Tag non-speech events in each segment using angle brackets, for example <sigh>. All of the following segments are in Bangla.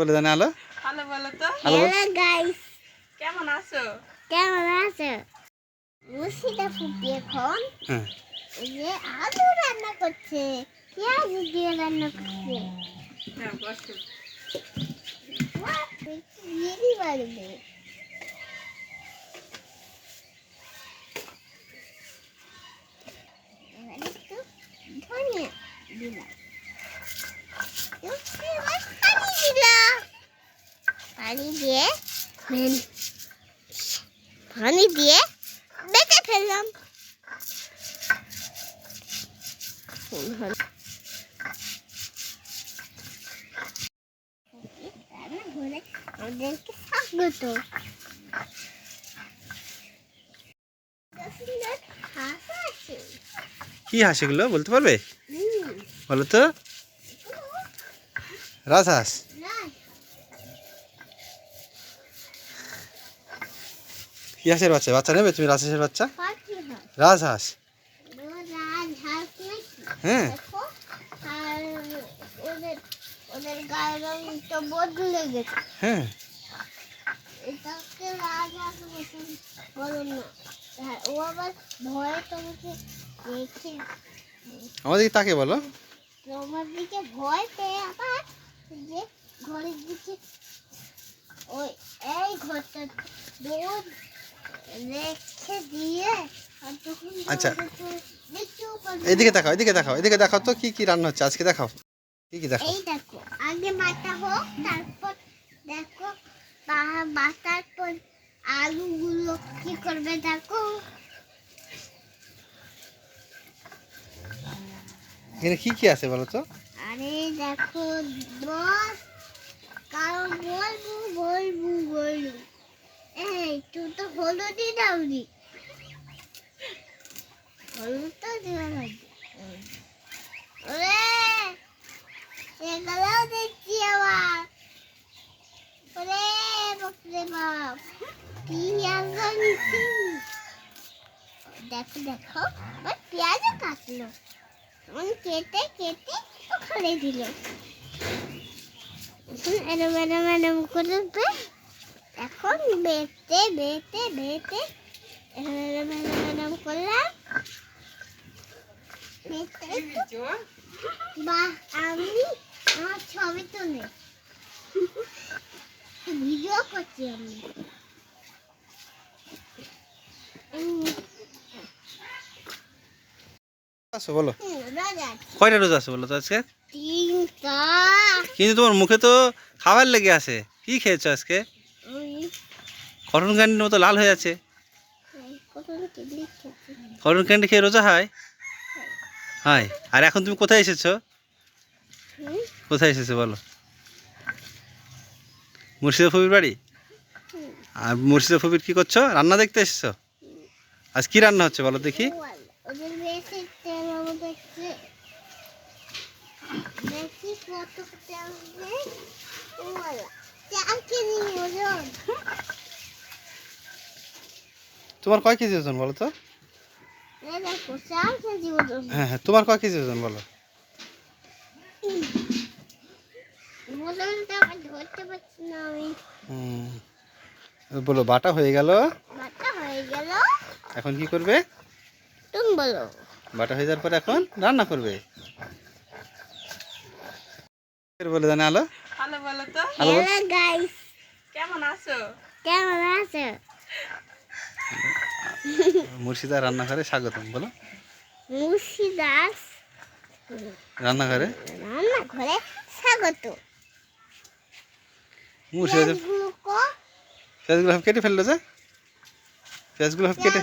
বলে জানে আলো? ভালো বলো তো। হ্যালো হ্যালো গাইস কেমন আছো? কেমন আছো? মুসিটা ফুটি এখন হ্যাঁ। এই যে আলু রান্না করছে। পেঁয়াজ দিয়ে রান্না করছে। হ্যাঁ বসো। ইয়েরই বাড়বে ধনিয়া দিলাম। পানি দিয়ে পানি দিয়ে বেটে ফেললাম। আমাদেরকে স্বাগত। হাসা কি হাসিগুলো বলতে পারবে? বলো তো। রাজহাঁস। কি হাঁসের বাচ্চা? বাচ্চা নেবে তুমি রাজহাঁসের বাচ্চা? রাজহাঁস। হাঁস হ্যাঁ। হ্যাঁ আমাদেরকে তাকে বলো। তোমার দিকে ভয় পেয়ে আবার যে ঘরের দিকে ওই এই ঘরটা দৌড় আচ্ছা। পারবে দেখাও এদিকে দেখাও এদিকে দেখাও তো কি কি রান্না হচ্ছে আজকে দেখাও। কি কি দেখাও? এই দেখো আগে বাটা হোক তারপর দেখো বাটার পর আলুগুলো কি করবে দেখো। এখানে কি কি আছে বলো তো? আরে দেখো দশ কারণ বলব বলব। হলুদই দাওনি হলুদ তো দেওয়া লাগবে। ওরে, এগুলোও দেখছি আবার। ওরে, বাপরে বাপ। কি আগে নিচ্ছি দেখো দেখো আবার পেঁয়াজও কাটলো। আমি কেটে কেটে ওখানে দিল। এখন এরম এরম এরম করবে এখন বেটে বেটে বেটে এরম করলাম। বা আমি আমার ছবি তুলে। ভিডিও করছি আমি। আছো বলো। কয়টা রোজ আছে বলো তো আজকে? তিনটা। কিন্তু তোমার মুখে তো খাবার লেগে আছে। কি খেয়েছো আজকে? কটন ক্যান্ডির মতো লাল হয়ে আছে। কটন ক্যান্ডি খেয়ে রোজা হয়? হয়। আর এখন তুমি কোথায় এসেছ? কোথায় এসেছ বলো? মুর্শিদা ফবির বাড়ি? আর মুর্শিদা ফবির কি করছ? রান্না দেখতে এসেছ? আজ কি রান্না হচ্ছে বলো দেখি। দেখি কত তেল দেয় ওয়াল, চার কেজি ওজন তোমার কয় কেজি ওজন বলো তো? হ্যাঁ হ্যাঁ তোমার কয় কেজি ওজন বলো। বলো বাটা হয়ে গেল। হয়ে গেল। এখন কি করবে? তুমি বলো। বাটা হয়ে যাওয়ার পর এখন রান্না করবে। বলে জানে আলো? ভালো বলো তো। হ্যালো গাইস কেমন আছো? কেমন আছো? <laughs> মুর্শিদা রান্নাঘরে স্বাগতম বলো। মুর্শিদার রান্নাঘরে? রান্নাঘরে স্বাগত। মুর্শিদা পেঁয়াজগুলো সব কেটে ফেলল যে? পেঁয়াজগুলো সব কেটে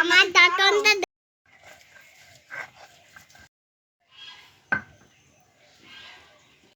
আমার দাঁতনটা